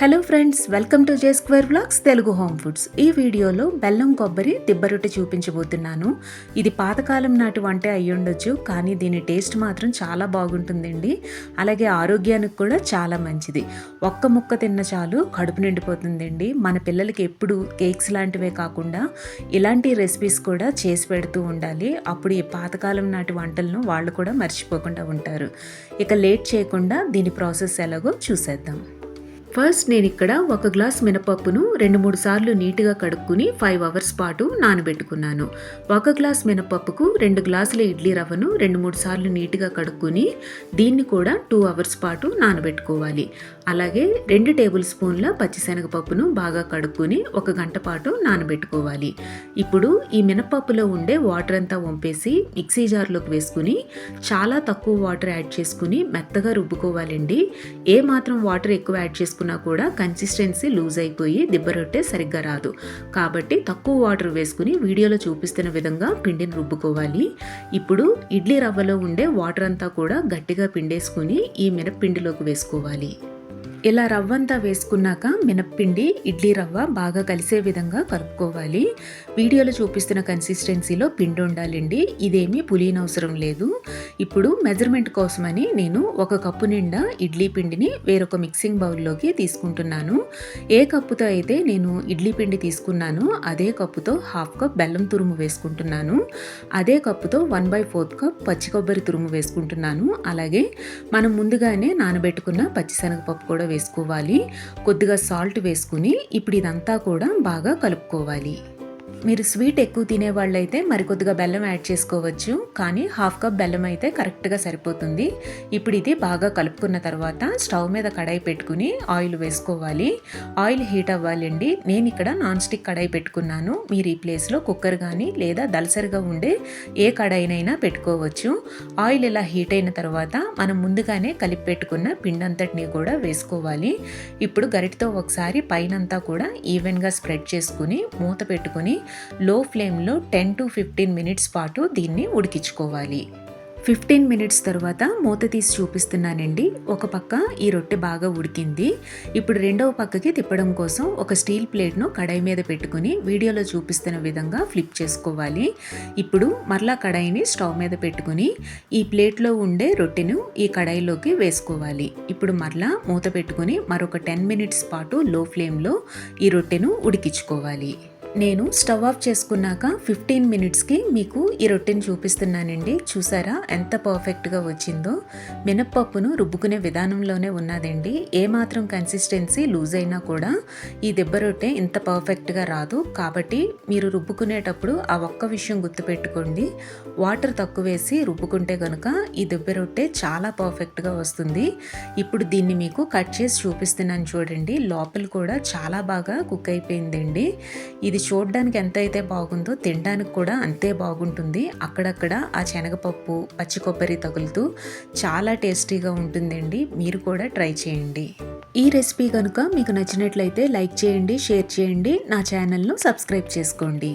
Hello friends welcome to J square blogs Telugu home foods ఈ వీడియోలో బెల్లం కొబ్బరి దిబ్బరొట్టె చూపించబోతున్నాను. ఇది పాతకాలం నాటి వంట అయ్యుండొచ్చు కానీ దీని టేస్ట్ మాత్రం చాలా బాగుంటుందండి. అలాగే ఆరోగ్యానికి కూడా చాలా మంచిది. ఒక్క ముక్క తిన్న చాలు కడుపు నిండిపోతుందండి. మన పిల్లలకి ఎప్పుడు కేక్స్ లాంటివే కాకుండా ఇలాంటి రెసిపీస్ కూడా చేసి పెడుతూ ఉండాలి. అప్పుడు ఈ పాతకాలం నాటి వంటలను వాళ్ళు కూడా మర్చిపోకుండా ఉంటారు. ఇక లేట్ చేయకుండా దీని ప్రాసెస్ ఎలాగో చూసేద్దాం. ఫస్ట్ నేను ఇక్కడ ఒక గ్లాస్ మినపప్పును రెండు మూడు సార్లు నీట్గా కడుక్కుని ఫైవ్ అవర్స్ పాటు నానబెట్టుకున్నాను. ఒక గ్లాస్ మినపప్పుకు రెండు గ్లాసుల ఇడ్లీ రవ్వను రెండు మూడు సార్లు నీట్గా కడుక్కుని దీన్ని కూడా టూ అవర్స్ పాటు నానబెట్టుకోవాలి. అలాగే రెండు టేబుల్ స్పూన్ల పచ్చిశనగపప్పును బాగా కడుక్కుని ఒక గంట పాటు నానబెట్టుకోవాలి. ఇప్పుడు ఈ మినపప్పులో ఉండే వాటర్ అంతా వంపేసి మిక్సీ జార్లోకి వేసుకుని చాలా తక్కువ వాటర్ యాడ్ చేసుకుని మెత్తగా రుబ్బుకోవాలండి. ఏ మాత్రం వాటర్ ఎక్కువ యాడ్ చేసుకుని వేసుకున్నా కూడా కన్సిస్టెన్సీ లూజ్ అయిపోయి దిబ్బ రొట్టె సరిగ్గా రాదు. కాబట్టి తక్కువ వాటర్ వేసుకుని వీడియోలో చూపిస్తున్న విధంగా పిండిని రుబ్బుకోవాలి. ఇప్పుడు ఇడ్లీ రవ్వలో ఉండే వాటర్ అంతా కూడా గట్టిగా పిండేసుకుని ఈ మినప్పిండిలోకి వేసుకోవాలి. ఇలా రవ్వ అంతా వేసుకున్నాక మినప్పిండి ఇడ్లీ రవ్వ బాగా కలిసే విధంగా కలుపుకోవాలి. వీడియోలో చూపిస్తున్న కన్సిస్టెన్సీలో పిండి ఉండాలండి. ఇదేమీ పులియనవసరం లేదు. ఇప్పుడు మెజర్మెంట్ కోసమని నేను ఒక కప్పు నిండా ఇడ్లీ పిండిని వేరొక మిక్సింగ్ బౌల్లోకి తీసుకుంటున్నాను. ఏ కప్పుతో అయితే నేను ఇడ్లీ పిండి తీసుకున్నానో అదే కప్పుతో హాఫ్ కప్ బెల్లం తురుము వేసుకుంటున్నాను. అదే కప్పుతో వన్ బై ఫోర్త్ కప్ పచ్చి కొబ్బరి తురుము వేసుకుంటున్నాను. అలాగే మనం ముందుగానే నానబెట్టుకున్న పచ్చిశనగపప్పు కూడా వేసుకోవాలి. కొద్దిగా సాల్ట్ వేసుకుని ఇప్పుడు ఇదంతా కూడా బాగా కలుపుకోవాలి. మీరు స్వీట్ ఎక్కువ తినేవాళ్ళైతే మరికొద్దిగా బెల్లం యాడ్ చేసుకోవచ్చు. కానీ హాఫ్ కప్ బెల్లం అయితే కరెక్ట్గా సరిపోతుంది. ఇప్పుడు ఇది బాగా కలుపుకున్న తర్వాత స్టవ్ మీద కడాయి పెట్టుకుని ఆయిల్ వేసుకోవాలి. ఆయిల్ హీట్ అవ్వాలండి. నేను ఇక్కడ నాన్ స్టిక్ కడాయి పెట్టుకున్నాను. మీరు ఈ ప్లేస్లో కుక్కర్ కానీ లేదా దలసరిగా ఉండే ఏ కడాయినైనా పెట్టుకోవచ్చు. ఆయిల్ ఇలా హీట్ అయిన తర్వాత మనం ముందుగానే కలిపి పెట్టుకున్న పిండంతటిని కూడా వేసుకోవాలి. ఇప్పుడు గరిటతో ఒకసారి పైనంతా కూడా ఈవెన్గా స్ప్రెడ్ చేసుకుని మూత పెట్టుకుని లో ఫ్లేమ్లో టెన్ టు ఫిఫ్టీన్ మినిట్స్ పాటు దీన్ని ఉడికించుకోవాలి. ఫిఫ్టీన్ మినిట్స్ తర్వాత మూత తీసి చూపిస్తున్నానండి. ఒక పక్క ఈ రొట్టె బాగా ఉడికింది. ఇప్పుడు రెండవ పక్కకి తిప్పడం కోసం ఒక స్టీల్ ప్లేట్ను కడాయి మీద పెట్టుకుని వీడియోలో చూపిస్తున్న విధంగా ఫ్లిప్ చేసుకోవాలి. ఇప్పుడు మరలా కడాయిని స్టవ్ మీద పెట్టుకుని ఈ ప్లేట్లో ఉండే రొట్టెను ఈ కడాయిలోకి వేసుకోవాలి. ఇప్పుడు మరలా మూత పెట్టుకుని మరొక టెన్ మినిట్స్ పాటు లో ఫ్లేమ్లో ఈ రొట్టెను ఉడికించుకోవాలి. నేను స్టవ్ ఆఫ్ చేసుకున్నాక ఫిఫ్టీన్ మినిట్స్కి మీకు ఈ రొట్టెని చూపిస్తున్నానండి. చూసారా? ఎంత పర్ఫెక్ట్గా వచ్చిందో. మినప్పప్పును రుబ్బుకునే విధానంలోనే ఉన్నదండి. ఏమాత్రం కన్సిస్టెన్సీ లూజ్ అయినా కూడా ఈ దెబ్బ రొట్టె ఇంత పర్ఫెక్ట్గా రాదు. కాబట్టి మీరు రుబ్బుకునేటప్పుడు ఆ ఒక్క విషయం గుర్తుపెట్టుకోండి. వాటర్ తక్కువ వేసి రుబ్బుకుంటే కనుక ఈ దెబ్బ రొట్టె చాలా పర్ఫెక్ట్గా వస్తుంది. ఇప్పుడు దీన్ని మీకు కట్ చేసి చూపిస్తున్నాను చూడండి. లోపల కూడా చాలా బాగా కుక్ అయిపోయిందండి. ఇది ఇది చూడడానికి ఎంత అయితే బాగుందో తినడానికి కూడా అంతే బాగుంటుంది. అక్కడక్కడ ఆ శనగపప్పు పచ్చి కొబ్బరి తగులుతూ చాలా టేస్టీగా ఉంటుందండి. మీరు కూడా ట్రై చేయండి. ఈ రెసిపీ కనుక మీకు నచ్చినట్లయితే లైక్ చేయండి షేర్ చేయండి. నా ఛానల్ను సబ్స్క్రైబ్ చేసుకోండి.